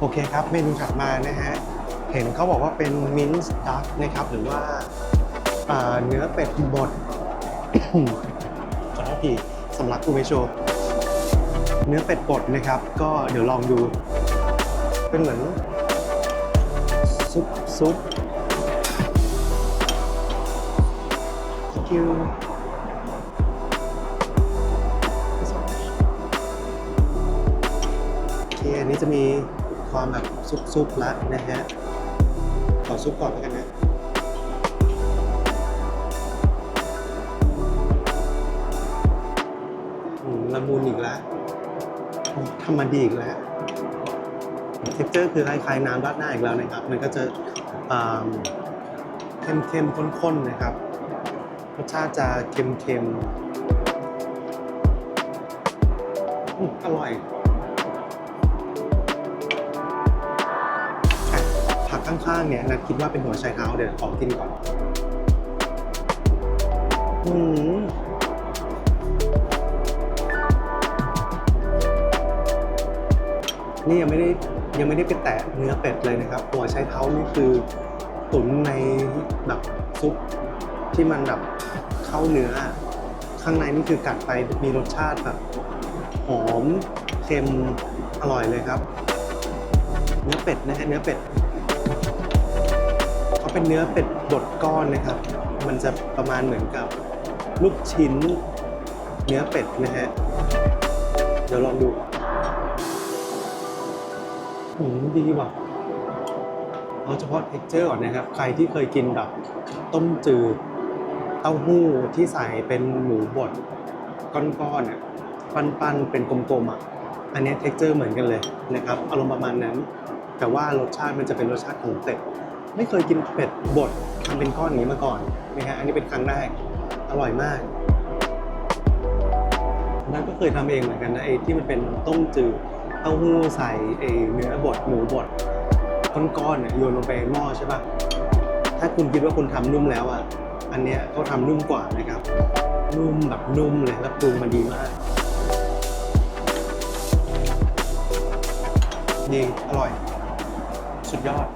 โอเคครับ เมนูถัดมานะฮะ เห็นเขาบอกว่าเป็นมินส์ดักนะครับ หรือว่าเนื้อเป็ดบดขอโทษทีสำลักกูไม่โชว์เนื้อเป็ดบดนะครับ ก็เดี๋ยวลองดู เป็นเหมือนซุปซุป Thank you โอเคอันนี้จะมี ความแบบซุปๆล้วนะฮะ ขอซุปก่อนแล้วกันนะอืมละมุนอีกแล้วอืมทำมาดีอีกแล้วเท็กเจอร์คือคล้ายๆน้ำราดหน้าอีกแล้วนะครับ มันก็จะอ่าเข้มๆข้นๆนะครับ รสชาติจะเค็มๆออร่อย ข้างๆเนี่ยนัดคิดว่าเป็นหัวไชเท้าเดี๋ยวขอกินก่อนอืมนี่ยังไม่ได้ยังไม่ได้ไปแตะเนื้อเป็ดเลยนะครับ หัวไชเท้านี่คือตุ๋นในแบบซุปที่มันแบบเข้าเนื้อ ข้างในนี่คือกัดไปมีรสชาติแบบหอมเค็มอร่อยเลยครับ เนื้อเป็ดนะฮะเนื้อเป็ด เขาเป็นเนื้อเป็ดบดก้อนนะครับ มันจะประมาณเหมือนกับลูกชิ้นเนื้อเป็ดนะฮะ เดี๋ยวลองดูอืมดีว่ะเอาเฉพาะ texture ก่อนนะครับ ใครที่เคยกินแบบต้มจืดเต้าหู้ที่ใส่เป็นหมูบดก้อนๆอะปั้นๆเป็นกลมๆอะอันนี้ย texture เหมือนกันเลยนะครับอารมณ์ประมาณนั้น แต่ว่ารสชาติมันจะเป็นรสชาติของเป็ด ไม่เคยกินเป็ดบดทำเป็นก้อนอย่างนี้มาก่อนนะฮะอันนี้เป็นครั้งแรกอร่อยมากนั่นก็เคยทำเองเหมือนกันนะไอ้ที่มันเป็นต้มจืดเต้าหู้ใส่ไอ้เนื้อบดหมูบดก้อนๆเนี่ยโยนลงไปในหม้อใช่ปะถ้าคุณคิดว่าคุณทำนุ่มแล้วอะอันเนี้ยเขาทำนุ่มกว่านะครับ นุ่มแบบนุ่มเลยแล้วปรุงมาดีมากดีอร่อย สุดยอด